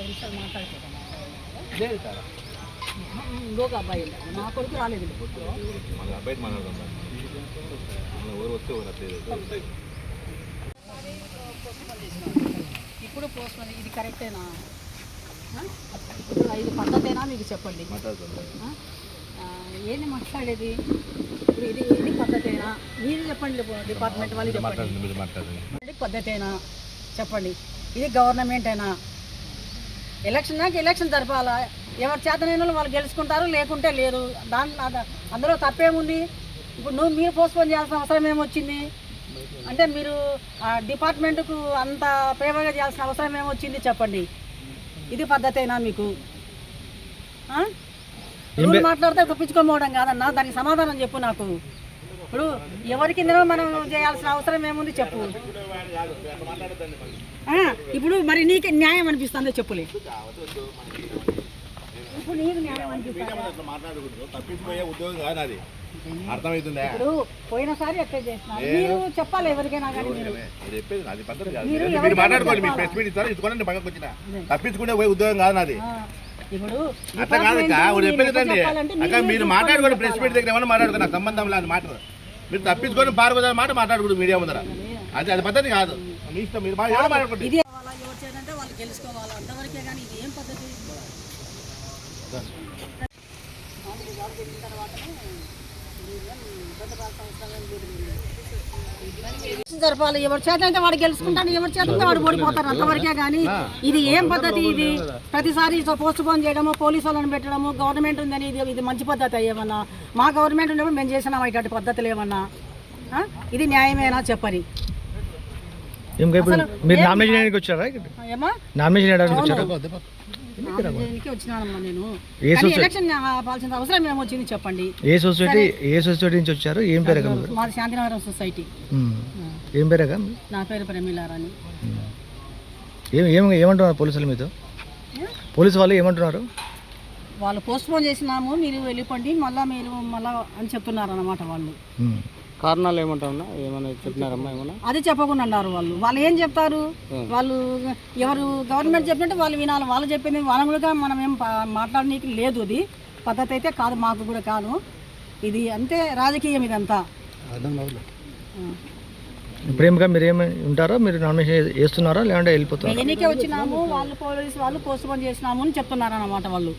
పది నిమిషాలు ఇంకొక అబ్బాయి. మా కొడుకు రాలేదు మన అబ్బాయి వస్తే ఇప్పుడు పోస్ట్ ఇది కరెక్టేనా? ఇప్పుడు ఇది పద్ధతేనా మీకు చెప్పండి ఏంది మాట్లాడేది ఇప్పుడు ఇది ఇది పద్ధతేనా మీరు చెప్పండి డిపార్ట్మెంట్ వాళ్ళు చెప్పండి పద్ధతేనా చెప్పండి ఇది గవర్నమెంటేనా ఎలక్షన్ నాకు ఎలక్షన్ జరపాలా? ఎవరు చేతనైన వాళ్ళు వాళ్ళు గెలుచుకుంటారు లేకుంటే లేదు. దాంట్లో అద- అందులో తప్పేముంది? ఇప్పుడు నువ్వు మీరు పోస్ట్పోన్ చేయాల్సిన అవసరం ఏమొచ్చింది? అంటే మీరు ఆ డిపార్ట్మెంట్కు అంత ఫేవర్గా చేయాల్సిన అవసరం ఏమొచ్చింది చెప్పండి. ఇది పద్ధతేనా మీకు? మాట్లాడితే తప్పించుకోమోవడం కాదన్నా? దానికి సమాధానం చెప్పు నాకు. ఇప్పుడు ఎవరి కిందనో మనం చేయాల్సిన అవసరం ఏముంది చెప్పు. ఇప్పుడు మరి నీకు న్యాయం అనిపిస్తుందో చెప్పులే? ఇప్పుడు నీకు న్యాయం అనిపిస్తుంది? మాట్లాడకూడదు తప్పించిపోయే ఉద్యోగం కాదు నాది అర్థమవుతుందా ఇప్పుడు పోయినసారి ఎట్లా చేసినారు మీరు చెప్పాలి ఎవరికైనా కానీ మీరు? నేను చెప్పేది నాది పద్ధతి కాదు. మీరు మీరు ఎవరికైనా మాట్లాడుకోండి చెప్పాలా? ప్రెస్ మీట్ ఇస్తారు ఇచ్చుకోండి పక్కకు వచ్చిన. తప్పించుకునే పోయే ఉద్యోగం కాదు నాది. ఆ, ఇప్పుడు అట్లా కాదు అక్క department ఒకటి మీరు చెప్పేది అక్క మీరు మీరు మాట్లాడుకోండి ప్రెస్? మీట్ దగ్గర ఏమన్నా మాట్లాడుకో నాకు సంబంధం లేదు మాట మీరు తప్పించుకొని పారిపోతే మాట మాట్లాడకూడదు మీడియా ముందర. అది అది పద్ధతి కాదు. మీ ఇష్టం మీరు మా- ఎవరు జరపాలి. ఎవరి చేత అయితే వాడు గెలుచుకుంటాడు ఎవరి చేత అయితే వాడు ఓడిపోతారు అంతవరకే కానీ ఇది ఏం పద్ధతి ఇది? ప్రతిసారి పోస్ట్ పోన్ చేయడము పోలీసు వాళ్ళని పెట్టడము గవర్నమెంట్ ఉందని ఇది ఇది మంచి పద్ధతి ఏమన్నా? మా గవర్నమెంట్ ఉన్నప్పుడు మేము చేసినాం ఇటువంటి పద్ధతులు ఏమన్నా? ఇది న్యాయమేనా చెప్పని? మీరు నామినేషన్ వచ్చారా? నామినేషన్ వచ్చినానమ్మా నేను. ఏ కానీ ఎలక్షన్ ఆపాల్సిన అవసరం ఏమొచ్చింది చెప్పండి. ఏ సొసైటీ ఏ సొసైటీ నుంచి వచ్చారు? ఏం పేరు అక్క మీరు? మాది శాంతినగరం సొసైటీ. ఉమ్. ఏం పేరు నా పేరు ప్రమీలారాణి. ఏం ఏం ఏమంటున్నారు పోలీసులు మీతో? పోలీసు వాళ్ళు ఏమంటున్నారు? వాళ్ళు పోస్ట్ పోన్ చేసినాము మీరు వెళ్ళిపోండి మళ్ళీ మీరు మళ్ళా అని చెప్తున్నారు అన్నమాట వాళ్ళు. కారణాలు ఏమంటారన్నా ఏమైనా చెప్పినారమ్మా ఏమన్నా? అది చెప్పకుండా అన్నారు వాళ్ళు. వాళ్ళు ఏం చెప్తారు? వాళ్ళు ఎవరు గవర్నమెంట్ చెప్పినట్టు వాళ్ళు వినాలి. వాళ్ళు చెప్పింది కూడా మనం ఏం పా- మాట్లాడనీకి లేదు ఇది పద్ధతి అయితే కాదు మాకు కూడా కాదు. ఇది అంతే రాజకీయం ఇదంతా. ఏమిగా మీరు ఏమి ఉంటారా మీరు నామినేషన్ వేస్తున్నారా లేదంటే వెళ్ళిపోతారా ఎన్నికే వచ్చినాము? వాళ్ళు పోలీసు వాళ్ళు పోస్ట్ పోన్ చేసినాము అని చెప్తున్నారు అన్నమాట వాళ్ళు.